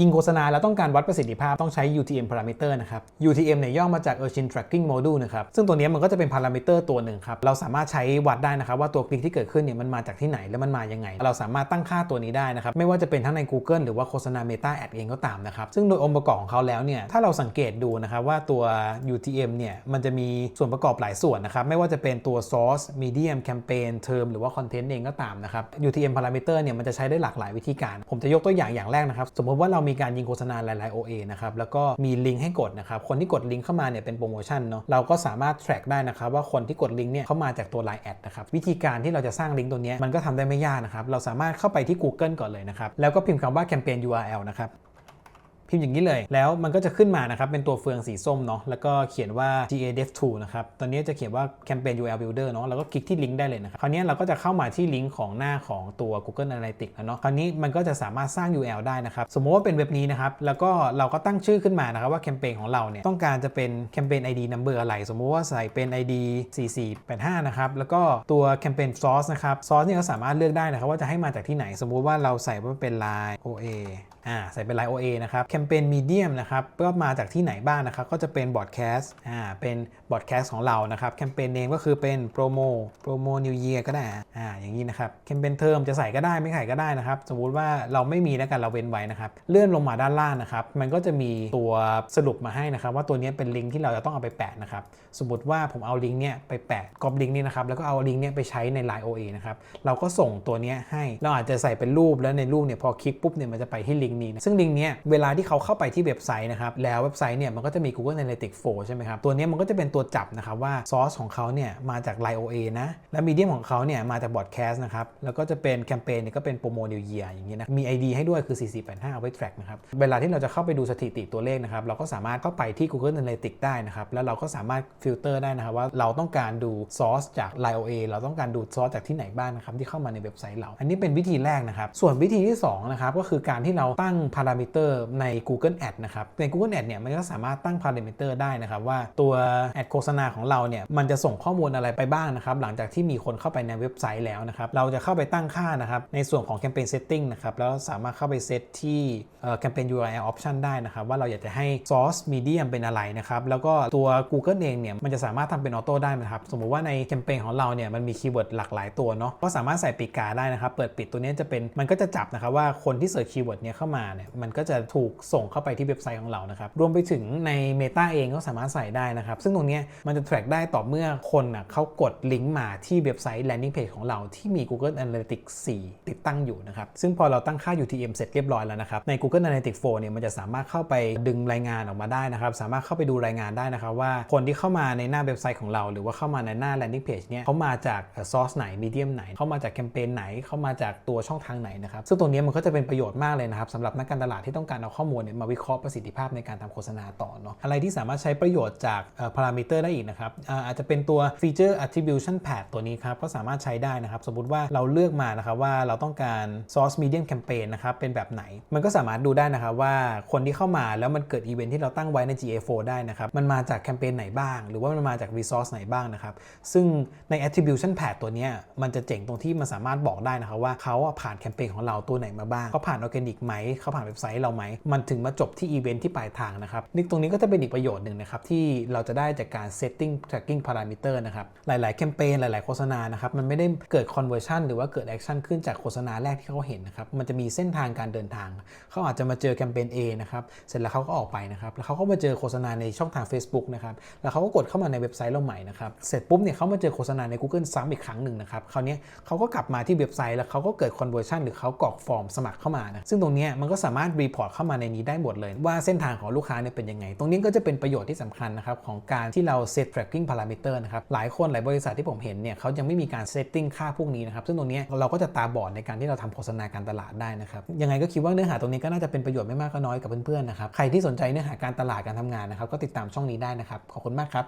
ยิงโฆษณาแล้วต้องการวัดประสิทธิภาพต้องใช้ UTM parameter นะครับ UTM เนี่ยย่อมาจาก Urchin Tracking Module นะครับ ซึ่งตัวนี้มันก็จะเป็น parameter ตัวหนึ่งครับ เราสามารถใช้วัดได้นะครับว่าตัวคลิกที่เกิดขึ้นเนี่ยมันมาจากที่ไหนและมันมายังไง เราสามารถตั้งค่าตัวนี้ได้นะครับ ไม่ว่าจะเป็นทั้งใน Google หรือว่าโฆษณา Meta Ad เองก็ตามนะครับ ซึ่งโดยองค์ประกอบของเขาแล้วเนี่ย ถ้าเราสังเกตดูนะครับว่าตัว UTM เนี่ยมันจะมีส่วนประกอบหลายส่วนนะครับ ไม่ว่าจะเป็นตัว source medium campaign term หรือว่า content เองก็ตามนะครับ UTM parameter เนี่ยมันจะใช้ได้หลากหลายวิธีการ ผมจะยกตัวอย่างอย่างแรกนะครับ สมมติว่าเรามีการยิงโฆษณาหลาย ๆ OA นะครับ แล้วก็มีลิงก์ให้กดนะครับ คนที่กดลิงก์เข้ามาเนี่ยเป็นโปรโมชั่นเนาะ เราก็สามารถ track ได้นะครับว่าคนที่กดลิงก์เนี่ยเขามาจากตัว Line แอดนะครับ วิธีการที่เราจะสร้างลิงก์ตัวเนี้ยมันก็ทำได้ไม่ยากนะครับ เราสามารถเข้าไปที่ Google ก่อนเลยนะครับ แล้วก็พิมพ์คำว่าแคมเปญ URL นะครับ พิมพ์อย่างนี้เลย แล้วมันก็จะขึ้นมานะครับ เป็นตัวเฟืองสีส้มเนาะแล้วก็เขียนว่า GA Dev Tool นะครับ ตอนนี้จะเขียนว่า Campaign URL Builder เนาะแล้วก็คลิกที่ลิงก์ได้เลยนะครับคราวนี้เราก็จะเข้ามาที่ลิงก์ของหน้าของตัว Google Analytics แล้วเนาะคราวนี้มันก็จะสามารถสร้าง URL ได้นะครับสมมติว่าเป็นเว็บนี้นะครับแล้วก็เราก็ตั้งชื่อขึ้นมานะครับว่าแคมเปญของเราเนี่ยต้องการจะเป็นแคมเปญ ID number อะไร สมมุติว่าใส่เป็น ID 4485นะครับแล้วก็ตัวแคมเปญ source นะครับ source เนี่ยก็สามารถเลือกได้นะครับว่าจะให้มาจากที่ไหนสมมุติว่าเราใส่ว่าเป็น line OA อ่าใส่เป็น Line OA นะครับแคมเปญมีเดียมนะครับก็มาจากที่ไหนบ้างนะครับ ก็จะเป็นบอดแคสต์อ่าเป็นบอดแคสต์ของเรานะครับแคมเปญเนมก็คือเป็นโปรโมโปรโมนิวเยียก็ได้อ่าอย่างนี้นะครับแคมเปญเทอมจะใส่ก็ได้ไม่ใส่ก็ได้นะครับสมมุติว่าเราไม่มีแล้วกันเราเว้นไว้นะครับเลื่อนลงมาด้านล่างนะครับมันก็จะมีตัวสรุปมาให้นะครับ ว่าตัวนี้เป็นลิงก์ที่เราจะต้องเอาไปแปะนะครับสมมติว่าผมเอาลิงก์เนี่ยไปแปะกรอบลิงก์นี้นะครับแล้วก็เอาลิงก์เนี่ยไปใช้ใน Line OA นะครับเราก็ส่งตัวเนี้ยให้เราอาจจะใส่เป็นรูปแล้วในรูปเนี่ยพอคลิกปุ๊บเนี่ยมันจะไปที่ลิงก์นี้นะซึ่งลิงก์เนี้ยเวลาที่เขาเข้าไปที่เว็บไซต์นะครับแล้วเว็บไซต์เนี่ยมันก็จะมี Google Analytics 4ใช่ไหมครับตัวเนี้ยมันก็จะเป็นตัวจับนะครับว่าซอสของเขาเนี่ยมาจาก Line OA นะและมีเดียมของเขาเนี่ยมาจากบอดแคสต์นะครับแล้วก็จะเป็นแคมเปญเนี่ยก็เป็นโปรโมนิวเยียอย่างนี้นะมี ID ให้ด้วยคือ 4485เอาไว้ track นะครับเวลาที่เราจะเข้าไปดูสถิติตัวเลขนะครับเราก็สามารถเข้าไปที่ Google Analytics ได้นะครับแล้วเราก็สามารถฟิลเตอร์ได้นะครับว่าเราต้องการดูซอสจาก Line OA เราต้องการดูซอสจากที่ไหนบ้างนะครับที่เข้ามาในเว็บไซต์เรา อันนี้เป็นวิธีแรกนะครับส่วนวิธีที่สองนะครับก็คือการที่เราตั้งพารามิเตอร์ใน Google Ad นะครับ ใน Google Ad เนี่ยมันก็สามารถตั้งพารามิเตอร์ได้นะครับ ว่าตัวแอดโฆษณาของเราเนี่ยมันจะส่งข้อมูลอะไรไปบ้างนะครับ หลังจากที่มีคนเข้าไปในเว็บไซต์แล้วนะครับ เราจะเข้าไปตั้งค่านะครับ ในส่วนของ Campaign Setting นะครับ แล้วสามารถเข้าไปเซตที่เอ่อ Campaign URL Option ได้นะครับ ว่าเราอยากจะให้ Source Medium เป็นอะไรนะครับ แล้วก็ตัว Google เองเนี่ยมันจะสามารถทำเป็นออโต้ได้นะครับ สมมุติว่าในแคมเปญของเราเนี่ยมันมีคีย์เวิร์ดหลากหลายตัวเนาะ ก็สามารถใส่ปีกกาได้นะครับ เปิดปิดตัวนี้จะเป็น มันก็จะจับนะครับว่าคนที่เสิร์ชคีย์เวิร์ดเนี้ยเข้ามาเนี่ยมันก็จะถูกส่งเข้าไปที่เว็บไซต์ของเรานะครับรวมไปถึงใน Meta เองก็สามารถใส่ได้นะครับ ซึ่งตรงนี้มันจะ track ได้ต่อเมื่อคนอะเขากดลิงก์มาที่เว็บไซต์ landing page ของเราที่มี Google Analytics 4 ติดตั้งอยู่นะครับซึ่งพอเราตั้งค่า UTM เสร็จเรียบร้อยแล้วนะครับใน Google Analytics 4เนี่ยมันจะสามารถเข้าไปดึงรายงานออกมาได้นะครับสามารถเข้าไปดูรายงานได้นะครับว่าคนที่เข้ามาในหน้าเว็บไซต์ของเรา หรือว่าเข้ามาในหน้า landing page เนี่ยเขามาจาก source ไหน medium ไหน เข้ามาจากแคมเปญไหนเข้ามาจากตัวช่องทางไหนนะครับซึ่งตรงนี้มันก็จะเป็นประโยชน์มากเลยนะครับสำหรับนักการตลาดที่ต้องการเอาข้อมูลเนี่ยมาวิเคราะห์ประสิทธิภาพในการทำโฆษณาต่อเนาะอะไรที่สามารถใช้ประโยชน์จากพารามิเตอร์ได้อีกนะครับอาจจะเป็นตัว feature attribution pad ตัวนี้ครับก็สามารถใช้ได้นะครับ สมมติว่าเราเลือกมานะครับว่าเราต้องการ source medium campaign นะครับเป็นแบบไหน มันก็สามารถดูได้นะครับว่าคนที่เข้ามาแล้วมันเกิดอีเวนท์ที่เราตั้งไว้ใน GA4 ได้นะครับมันมาจากแคมเปญไหนบ้าง หรือว่ามันมาจาก resource ไหนบ้างนะครับซึ่งใน attribution pad ตัวนี้มันจะเจ๋งตรงที่มันสามารถบอกได้นะครับว่าเขาผ่านแคมเปญของเราตัวไหนมาบ้างเขาผ่านออร์แกนิกไหมเขาผ่านเว็บไซต์เราไหม มันถึงมาจบที่อีเวนท์ที่ปลายทางนะครับนี่ตรงนี้ก็จะเป็นอีกประโยชน์หนึ่งนะครับที่เราจะได้จากการ setting tracking parameter นะครับหลาย ๆ แคมเปญหลาย ๆ โฆษณานะครับมันไม่ได้เกิด conversion หรือว่าเกิด action ขึ้นจากโฆษณาแรกที่เขาเห็นนะครับมันจะมีเส้นทางการเดินทาง เขาอาจจะมาเจอแคมเปญ A นะครับเสร็จแล้วเขาก็ออกไปนะครับแล้วเขาก็มาเจอโฆษณาในช่องทาง Facebook นะครับแล้วเขาก็กดเข้ามาในเว็บไซต์เราใหม่นะครับเสร็จปุ๊บเนี่ยเขามาเจอโฆษณาใน Google ซ้ำอีกครั้งหนึ่งนะครับคราวนี้เขาก็กลับมาที่เว็บไซต์แล้วเขาก็เกิด conversion หรือเขากรอกฟอร์มสมัครเข้ามานะซึ่งตรงนี้มันก็สามารถ report เข้ามาในนี้ได้หมดเลย ว่าเส้นทางของลูกค้าเนี่ยเป็นยังไง ตรงนี้ก็จะเป็นประโยชน์ที่สำคัญนะครับของการที่เรา set tracking parameter นะครับหลายคนหลายบริษัทที่ผมเห็นเนี่ยเขายังไม่มีการ setting ค่าพวกนี้นะครับซึ่งตรงนี้เราก็จะตาบอดในการที่เราทำโฆษณาการตลาดได้นะครับยังไงก็คิดว่าเนื้อหาตรงนี้ก็น่าจะเป็นประโยชน์ไม่มากก็น้อยกับเพื่อนๆนะครับใครที่สนใจเนื้อหาการตลาดการทำงานนะครับก็ติดตามช่องนี้ได้นะครับขอบคุณมากครับ